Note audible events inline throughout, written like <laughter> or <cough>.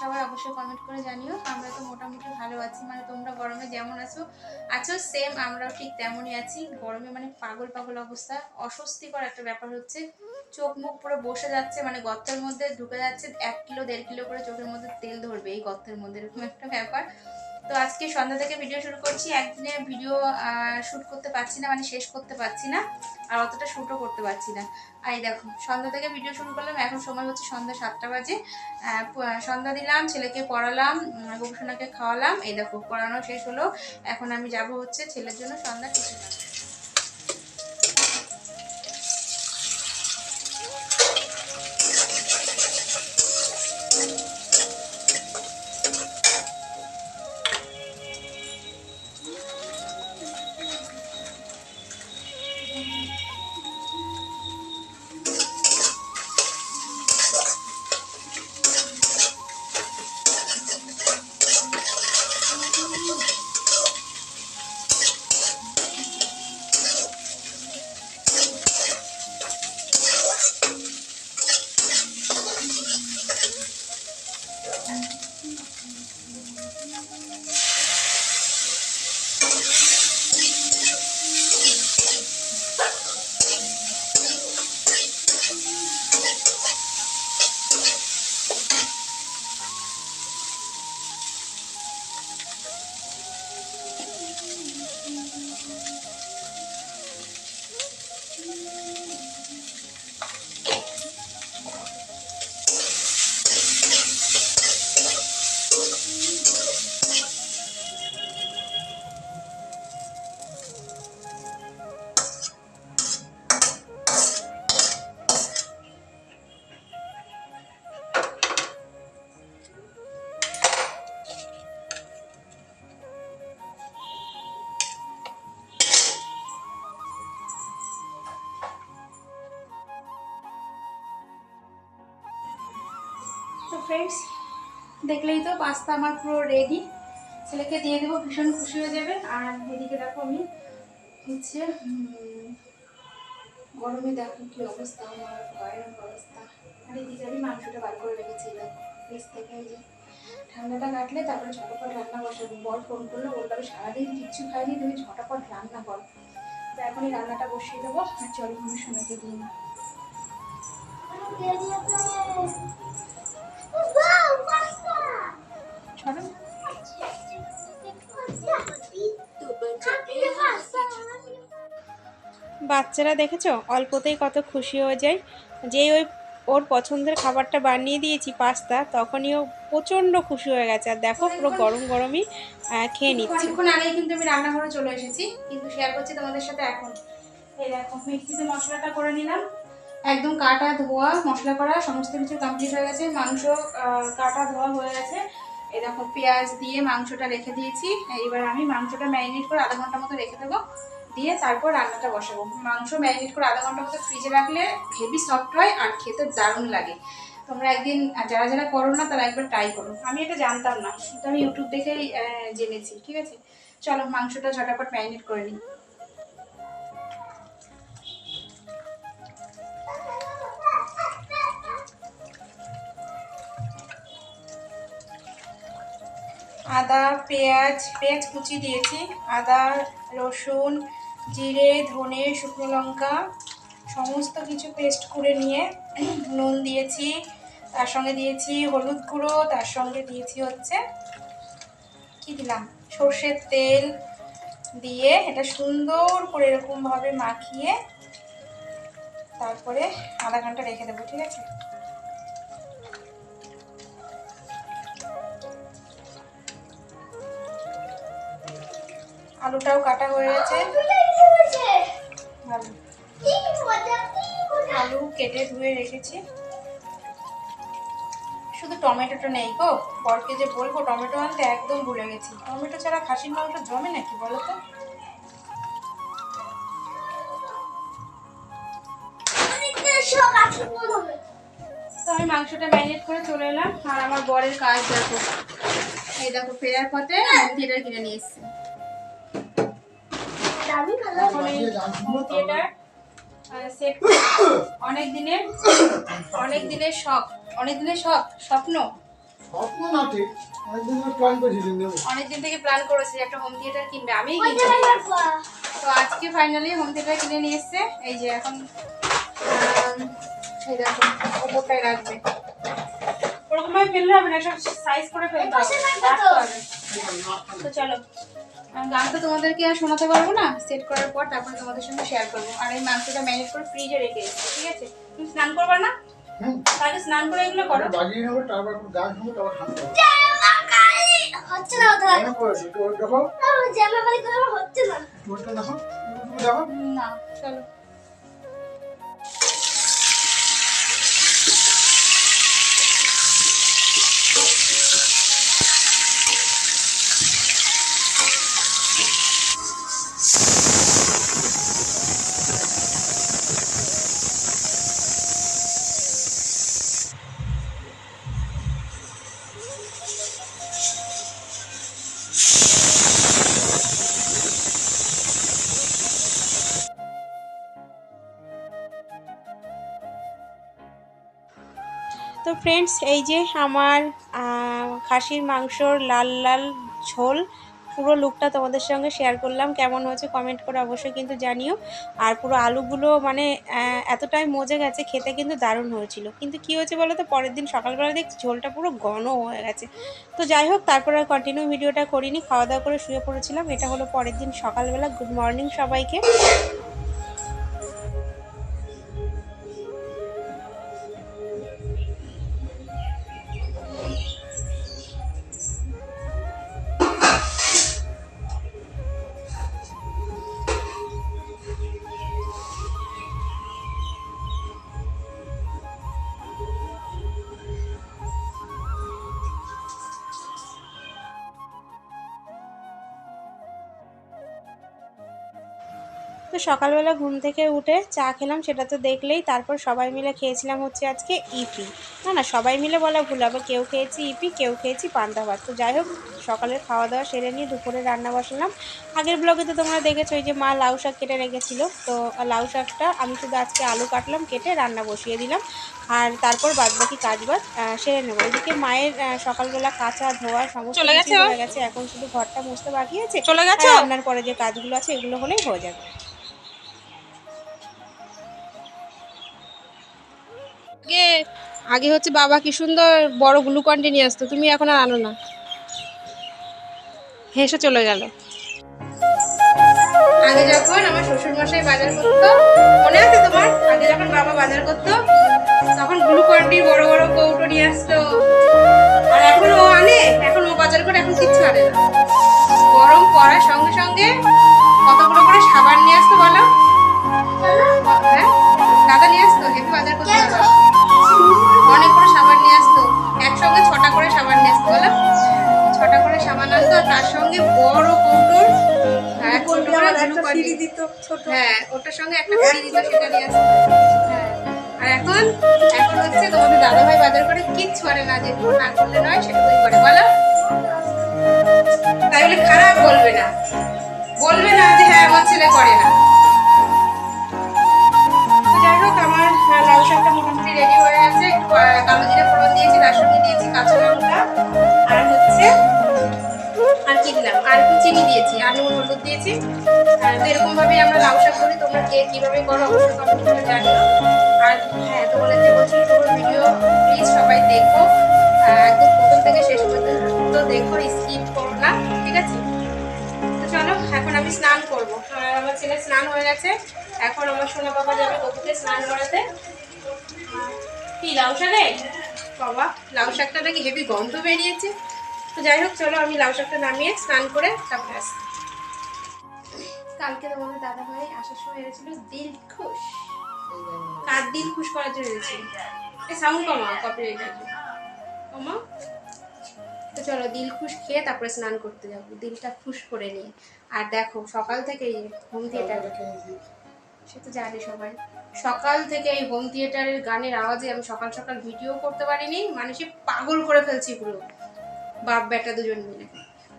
সবাই অবশ্যই কমেন্ট করে জানিও। আমরা তো মোটামুটি ভালো আছি। মানে তোমরা গরমে যেমন আছো আছো সেম আমরাও ঠিক তেমনই আছি। গরমে মানে পাগল পাগল অবস্থা। অস্বস্তিকর একটা ব্যাপার হচ্ছে, চোখ মুখ পুরো বসে যাচ্ছে মানে গর্তের মধ্যে ঢুকে যাচ্ছে, এক কিলো দেড় কিলো করে চোখের মধ্যে তেল ধরবে এই গর্তের মধ্যে, এরকম একটা ব্যাপার। তো আজকে সন্ধ্যা থেকে ভিডিও শুরু করছি। একদিনে ভিডিও শ্যুট করতে পারছি না মানে শেষ করতে পারছি না, আর অতটা শ্যুটও করতে পারছি না। আর এই দেখো, সন্ধ্যা থেকে ভিডিও শুরু করলাম, এখন সময় হচ্ছে সন্ধ্যা সাতটা বাজে। সন্ধ্যা দিলাম, ছেলেকে পড়ালাম গোপসোনাকে খাওয়ালাম। এই দেখো, পড়ানো শেষ হলো। এখন আমি যাব হচ্ছে ছেলের জন্য সন্ধ্যা টিফিন ফ্রেন্ডস দেখলেই তো পাস্তা আমার পুরো রেডি ছেলেকে দিয়ে দেবো, ভীষণ খুশি হয়ে যাবে। আর এদিকে দেখো আমি, হচ্ছে গরমে দেখো কি অবস্থা, আমার ভয়ানক অবস্থা। আর এদিকে আমি মাংসটা বার করে রেখেছি দেখো ফ্রিজ থেকে যে ঠান্ডাটা কাটলে তারপরে ঝটপট রান্না বসাবো। বর ফোন করল, বলল, আমি সারাদিন কিচ্ছু খাইনি, তুমি ঝটপট রান্না করো। তো এখনই রান্নাটা বসিয়ে দেবো, আর চলো আমি সময়কে দিই। না বাচ্চারা দেখেছ? অল্পতেই কত খুশি হয়ে যায়। যেই ওই ওর পছন্দের খাবারটা বানিয়ে দিয়েছি, পাস্তা, তখনই ও প্রচণ্ড খুশি হয়ে গেছে। আর দেখো পুরো গরম গরমই খেয়ে নিচ্ছে। অনেকক্ষণ আগেই কিন্তু আমি রান্নাঘরে চলে এসেছি, কিন্তু শেয়ার করছি তোমাদের সাথে এখন। এই দেখো, মিক্সিতে মশলাটা করে নিলাম। একদম কাটা ধোয়া, মশলা করা, সমস্ত কিছু কমপ্লিট হয়ে গেছে। মাংস কাটা ধোয়া হয়ে গেছে। দেখো, পেঁয়াজ দিয়ে মাংসটা রেখে দিয়েছি। এবার আমি মাংসটা ম্যারিনেট করে আধা ঘণ্টা মতো রেখে দেবো। দিয়ে তারপর রান্নাটা বসাবো। মাংস ম্যারিনেট করে আধা ঘণ্টা মতো ফ্রিজে রাখলে হেভি সফট হয় আর খেতে দারুণ লাগে। তোমরা একদিন, যারা যারা করো না, তারা একবার ট্রাই করো। আমি এটা জানতাম না কিন্তু আমি ইউটিউব দেখেই জেনেছি, ঠিক আছে? চলো, মাংসটা ঝটাপট ম্যারিনেট করে নিই। আদা, পেঁয়াজ পেঁয়াজ কুচি দিয়েছি। আদা, রসুন, জিরে, ধনে, শুকনো লঙ্কা, সমস্ত কিছু পেস্ট করে নিয়ে নুন দিয়েছি। তার সঙ্গে দিয়েছি হলুদ গুঁড়ো, তার সঙ্গে দিয়েছি হচ্ছে, কি দিলাম? সর্ষের তেল দিয়ে এটা সুন্দর করে এরকমভাবে মাখিয়ে তারপরে আধা ঘণ্টা রেখে দেবো, ঠিক আছে? আলুটাও কাটা হয়ে গেছে। আলু। কেটে ধুয়ে রেখেছি। শুধু টমেটোটা নেই গো। বরকে যে বলব, টমেটো আনতে একদম ভুলে গেছি। টমেটো ছাড়া খাসির মাংস জমে নাকি বলো তো? আমি মাংসটা ম্যারিনেট করে চলে এলাম। আর আমার বরের কাজ দেখো। এই দেখো, ফেরার পথে থিয়েটার কিনে নিয়ে এসেছি। এখন এই সেট <coughs> অনেক দিনের অনেক দিনের শখ অনেক দিনের শখ স্বপ্ন? স্বপ্ন না ঠিক অনেকদিন ধরে প্ল্যান করেছিলাম নেব। অনেকদিন থেকে প্ল্যান করেছে যে একটা হোম থিয়েটার কিনবে আমি তো আজকে ফাইনালি হোম থিয়েটার কিনে নিয়ে এসছে এই যে এখন এই দেখো ওপরটাই রাখবে। ওরকম ভাবে ফেললে হবে না সব সাইজ করে ফেলতে হবে। তো চলো। আর গানটা তোমাদেরকে আর শোনাতে পারব না সেট করার পর তারপরে তোমাদের সঙ্গে শেয়ার করব। আর এই মাংসটা ম্যানেজ করে ফ্রিজে রেখে এসেছি ঠিক আছে? তুমি স্নান করবে না? তাহলে স্নান করে এগুলো করো। বাজিয়ে নেব তারপর গান শুনব তারপর খাব। হচ্ছে না ওটা দেখো জামা হচ্ছে না। দেখো। না চলো। ফ্রেন্ডস এই যে আমার খাসির মাংসর লাল লাল ঝোল, পুরো লুকটা তোমাদের সঙ্গে শেয়ার করলাম। কেমন হয়েছে কমেন্ট করে অবশ্যই কিন্তু জানিও। আর পুরো আলুগুলো মানে এতটাই মজে গেছে, খেতে কিন্তু দারুণ হয়েছিল। কিন্তু কি হয়েছে বলো তো পরের দিন সকালবেলা দেখছি ঝোলটা পুরো ঘন হয়ে গেছে। তো যাই হোক, তারপর আর কন্টিনিউ ভিডিওটা করিনি খাওয়া দাওয়া করে শুয়ে পড়েছিলাম। এটা হলো পরের দিন সকালবেলা। গুড মর্নিং সবাইকে। তো সকালবেলা ঘুম থেকে উঠে চা খেলাম সেটা তো দেখলেই তারপর সবাই মিলে খেয়েছিলাম হচ্ছে আজকে ইপি। না না সবাই মিলে বলা ভুল হবে কেউ খেয়েছি ইপি কেউ খেয়েছি পান্তা ভাত। তো যাই হোক সকালের খাওয়া দাওয়া সেরে নিয়ে দুপুরে রান্না বসালাম। আগের ব্লগে তো তোমরা দেখেছ ওই যে মা লাউ শাক কেটে রেখেছিলো তো লাউ শাকটা আমি শুধু আজকে আলু কাটলাম কেটে রান্না বসিয়ে দিলাম। আর তারপর বাদ বাকি কাজ বাজ সেরে নেব। এদিকে মায়ের সকালবেলা কাঁচা ধোয়া সমস্ত? হয়ে গেছে এখন শুধু ঘরটা মুছতে বাকি আছে। চলে গেছে আর রান্নার পরে যে কাজগুলো আছে এগুলো হলেই হয়ে যাবে। আগে হচ্ছে বাবা কি সুন্দর বড় গ্লুকন্ডি নিয়ে আসতো, তুমি এখন আর আনো না। হেসে চলে গেল। আগে যখন আমার শ্বশুর মশাই বাজার করতো, মনে আছে তোমার? আগে যখন গ্লুকন্ডি হ্যাঁ ওটার সঙ্গে একটা ফ্রি দিত সেটা নিয়ে আসতো। হ্যাঁ। আর এখন এখন হচ্ছে তোমাদের দাদাভাই বাজার করে কিচ্ছু আনে না যেটুকু না করলে নয় সেটুকুই করে বলো। তাই বলে খারাপ বলবে না। বলবে না যে হ্যাঁ আমার ছেলে করে না। যাই হোক আমার লাউ শাকটা মোটামুটি রেডি হয়ে আছে কালো জিরে ফোড়ন দিয়েছি সঙ্গে দিয়েছি কাঁচা কি দিলাম। আর একটু চিনি দিয়েছি, আর নুন, হলুদ দিয়েছি। আর তো এরকম ভাবে আমরা লাউ শাক করি, তোমরা কে কীভাবে করো অবশ্যই কমেন্ট করে আর হ্যাঁ তোমাদের যে বলছি ভিডিও প্লিজ সবাই দেখো। একদম প্রথম থেকে শেষ পর্যন্ত দেখো স্কিপ করো না, ঠিক আছে? তো চলো, এখন আমি স্নান করব। আমার ছেলে স্নান হয়ে গেছে। এখন আমার সোনা বাবা যাবে কপুকে স্নান করাতে? কি, লাউ শাকে? বাবা, লাউ শাকটা নাকি হেভি গন্ধ বেরিয়েছে। তো যাই হোক, চলো আমি লাউ শাকটা নামিয়ে স্নান করে তারপরে আসি কালকে তোমাদের দাদা ভাই আসার সময় এনেছিল দিল খুশ। কার দিল খুশ করার জন্য এনেছিল? সাউন্ড কমা কপিরাইট কমা তো চলো, দিল খুশ খেয়ে তারপরে স্নান করতে যাব, দিলটা খুশ করে নিয়ে। আর দেখো, সকাল থেকে হোম থিয়েটার সে তো জানি সবাই। সকাল থেকে এই হোম থিয়েটারের গানের আওয়াজে আমি সকাল সকাল ভিডিও করতে পারিনি মানুষে পাগল করে ফেলছি পুরো। বাপ বেটা দুজন মিলে।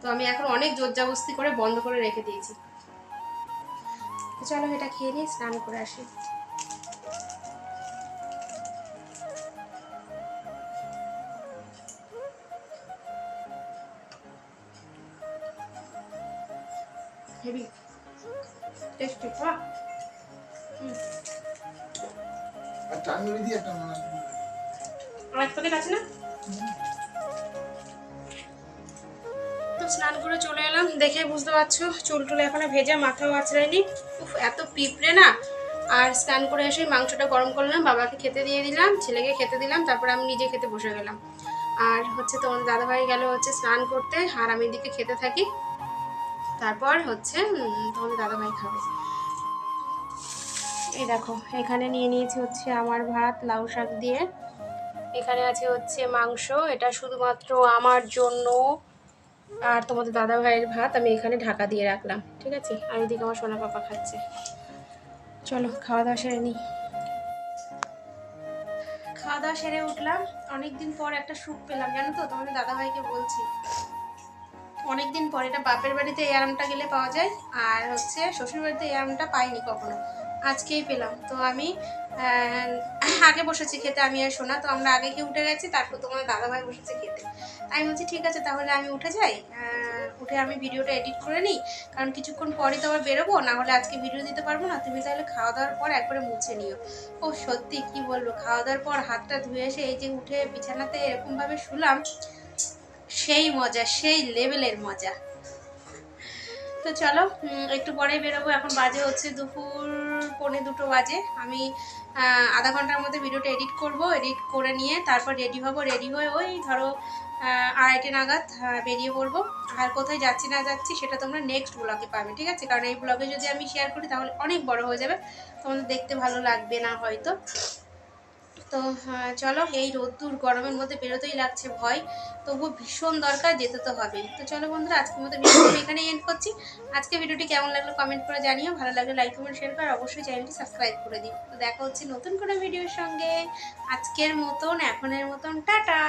তো আমি এখন অনেক জোর জবস্তি করে বন্ধ করে রেখে দিয়েছি। চলো এটা খেয়ে নিয়ে স্নান করে আসি। হেভি। আর টাঙ্গুলি একটা আছে না? স্নান করে চলে এলাম, দেখে বুঝতে পারছ, চুল টুল এখনও ভেজা, মাথাও আঁচড়ায়নি উফ, এত পিঁপড়ে না। আর স্নান করে এসে মাংসটা গরম করলাম, বাবাকে খেতে দিয়ে দিলাম, ছেলেকে খেতে দিলাম, তারপর আমি নিজে খেতে বসে গেলাম। আর হচ্ছে তোমার দাদাভাই গেল হচ্ছে স্নান করতে, আর আমি এদিকে খেতে থাকি। তারপর হচ্ছে তোমাদের দাদাভাই খাবে। এই দেখো, এখানে নিয়ে নিয়েছি হচ্ছে আমার ভাত, লাউ শাক দিয়ে। এখানে আছে হচ্ছে মাংস, এটা শুধুমাত্র আমার জন্য। আর তোমাদের দাদা ভাইয়ের ভাত আমি এখানে ঢাকা দিয়ে রাখলাম, ঠিক আছে? আর এদিকে আমার সোনা পাপা খাচ্ছে। চলো, খাওয়া দাওয়া সেরে নিই। খাওয়া দাওয়া সেরে উঠলাম। অনেকদিন পর একটা স্যুপ পেলাম, জানো তো? তোমাদের দাদা ভাইকে বলছি। অনেকদিন পর, এটা বাপের বাড়িতে এই আরামটা গেলে পাওয়া যায়, আর হচ্ছে শ্বশুর বাড়িতে এই আরামটা পাইনি কখনো। আজকেই পেলাম। তো আমি আগে বসেছি খেতে, আমি আর সোনা, তো আমরা আগে গিয়ে উঠে গেছি, তারপর তোমার দাদাভাই বসেছে খেতে। আমি বলছি, ঠিক আছে, তাহলে আমি উঠে যাই। উঠে আমি ভিডিওটা এডিট করে নিই। কারণ কিছুক্ষণ পরে তো আবার বেরোবো, না হলে আজকে ভিডিও দিতে পারব না। তুমি তাহলে খাওয়া দাওয়ার পর একবারে মুছে নিও। ও সত্যি, কি বলব, খাওয়া দাওয়ার পর হাতটা ধুয়ে এসে এই যে উঠে বিছানাতে এরকমভাবে শুলাম, সেই মজা, সেই লেভেলের মজা। তো চলো একটু পরেই বেরোবো। এখন বাজে হচ্ছে দুপুর, পৌনে দুটো বাজে। আমি আধা ঘণ্টার মধ্যে ভিডিওটা এডিট করব এডিট করে নিয়ে তারপর রেডি হব রেডি হয়ে ওই ধরো আড়াইটে নাগাদ বেরিয়ে পড়ব। আর কোথায় যাচ্ছি না যাচ্ছি সেটা তোমরা নেক্সট ব্লগে পাবে, ঠিক আছে? কারণ এই ব্লগে যদি আমি শেয়ার করি তাহলে অনেক বড় হয়ে যাবে। তোমাদের দেখতে ভালো লাগবে না হয়তো। তো আহ, চলো এই রোদ্দুর গরমের মধ্যে বেরোতেই লাগছে ভয়। তবুও ভীষণ দরকার যেতে তো হবে। তো চলো বন্ধুরা আজকের মতো ভিডিওটি এখানে এন্ড করছি। আজকে ভিডিওটি কেমন লাগল কমেন্ট করে জানিও। ভালো লাগলে লাইক কমেন্ট শেয়ার করে অবশ্যই চ্যানেলটি সাবস্ক্রাইব করে দিই তো দেখা হচ্ছে নতুন কোনো ভিডিওর সঙ্গে। আজকের মতন এখনের মতন টাটা!